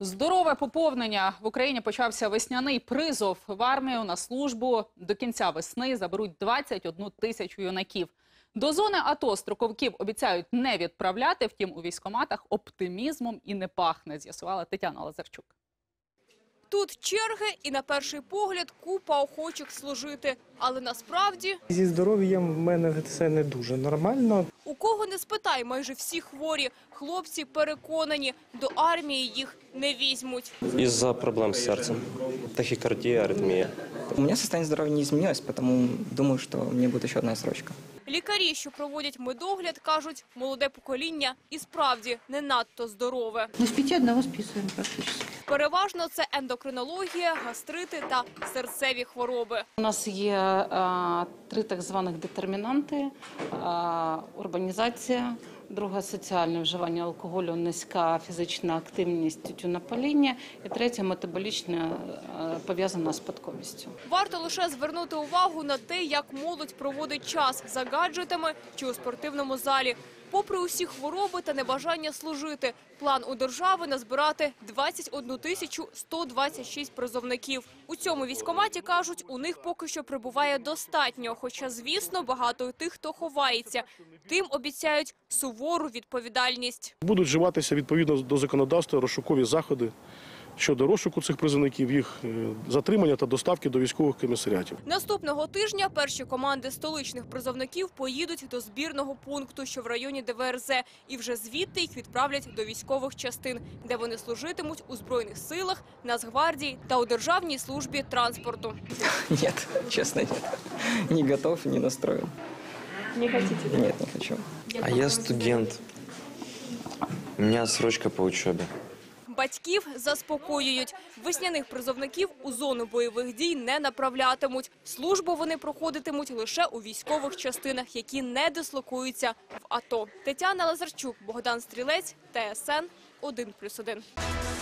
Здорове поповнення в Україні почався весняний призов в армію на службу. До кінця весни заберуть 21 тисячу юнаків. До зони АТО строковиків обіцяють не відправляти. Втім, у військоматах оптимізмом і не пахне. З'ясувала Тетяна Лазарчук. Тут черги і на перший погляд купа охочих служити. Але насправді Зі здоров'ям в мене все не дуже нормально. у кого не спитай, майже всі хворі. Хлопці переконані, до армії їх не візьмуть. Из-за проблем с сердцем. Тахикардия, аритмия. У меня состояние здоровья не изменилось, поэтому думаю, что мне будет еще одна срочка. Лікарі, що проводять медогляд, кажуть, молоде покоління і справді не надто здорове. Мы с пяти одного списываем практически. Переважно це ендокринологія, гастрити та серцеві хвороби. У нас є е, три так званих детермінанти: е, урбанізація, друга соціальне вживання алкоголю, низька фізична активність тютюнопаління і третя метаболічна е, пов'язана з спадковістю. Варто лише звернути увагу на те, як молодь проводить час за гаджетами чи у спортивному залі. Попри усі хвороби та небажання служити, план у держави назбирати 21 тисячу 126 призовників. У цьому військкоматі, кажуть, у них поки що прибуває достатньо, хоча, звісно, багато тих, хто ховається. Тим обіцяють сувору відповідальність. Будуть вживатися відповідно до законодавства розшукові заходи щодо розшуку цих призовників, їх е, затримання та доставки до військових комісаріатів. Наступного тижня перші команди столичних призовників поїдуть до збірного пункту, що в районі ДВРЗ, і вже звідти їх відправлять до військових частин, де вони служитимуть у збройних силах, Нацгвардії та у державній службі транспорту. Нет, честно, нет. Не готов, не настроен. Не хотите? Нет, не хочу. А я студент. У меня отсрочка по учебе. Батьків заспокоюють. Весняних призовників у зону бойових дій не направлятимуть. Службу вони проходитимуть лише у військових частинах, які не дислокуються в АТО. Тетяна Лазарчук, Богдан Стрілець, ТСН 1+,1.